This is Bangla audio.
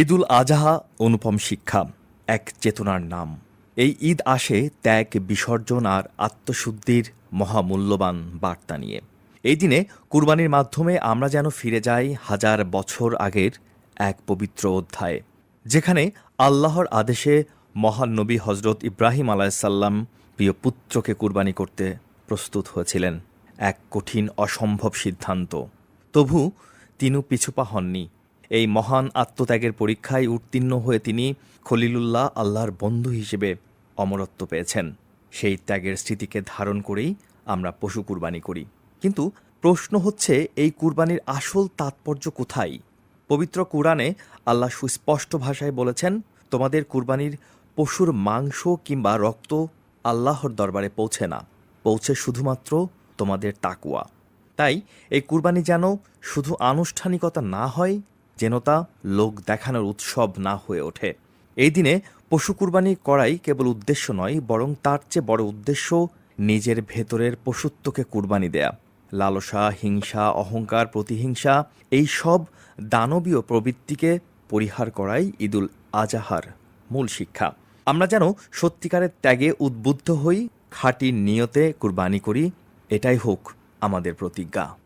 ঈদুল আজহা, অনুপম শিক্ষা, এক চেতনার নাম। এই ঈদ আসে ত্যাগ, বিসর্জন আর আত্মশুদ্ধির মহামূল্যবান বার্তা নিয়ে। এই দিনে কুরবানির মাধ্যমে আমরা যেন ফিরে যাই হাজার বছর আগের এক পবিত্র অধ্যায়ে, যেখানে আল্লাহর আদেশে মহান নবী হজরত ইব্রাহিম আলাইসাল্লাম প্রিয় পুত্রকে কুরবানি করতে প্রস্তুত হয়েছিলেন। এক কঠিন অসম্ভব সিদ্ধান্ত। তবু তিনিও পিছুপা হননি। এই মহান আত্মত্যাগের পরীক্ষায় উত্তীর্ণ হয়ে তিনি খলিলুল্লাহ আল্লাহর বন্ধু হিসেবে অমরত্ব পেয়েছেন। সেই ত্যাগের স্মৃতিকে ধারণ করেই আমরা পশু কুরবানি করি। কিন্তু প্রশ্ন হচ্ছে, এই কুরবানির আসল তাৎপর্য কোথায়? পবিত্র কুরআনে আল্লাহ সুস্পষ্ট ভাষায় বলেছেন, তোমাদের কুরবানির পশুর মাংস কিংবা রক্ত আল্লাহর দরবারে পৌঁছে না। পৌঁছে শুধুমাত্র তোমাদের তাকুয়া তাই এই কুরবানি যেন শুধু আনুষ্ঠানিকতা না হয় যেন তা লোক দেখানোর উৎসব না হয়ে ওঠে। এই দিনে পশু কুরবানি করাই কেবল উদ্দেশ্য নয়, বরং তার চেয়ে বড় উদ্দেশ্য নিজের ভেতরের পশুত্বকে কুরবানি দেয়া। লালসা, হিংসা, অহংকার, প্রতিহিংসা, এই সব দানবীয় প্রবৃত্তিকে পরিহার করাই ঈদুল আজাহার মূল শিক্ষা। আমরা যেন সত্যিকারের ত্যাগে উদ্বুদ্ধ হই, খাঁটি নিয়তে কুরবানি করি, এটাই হোক আমাদের প্রতিজ্ঞা।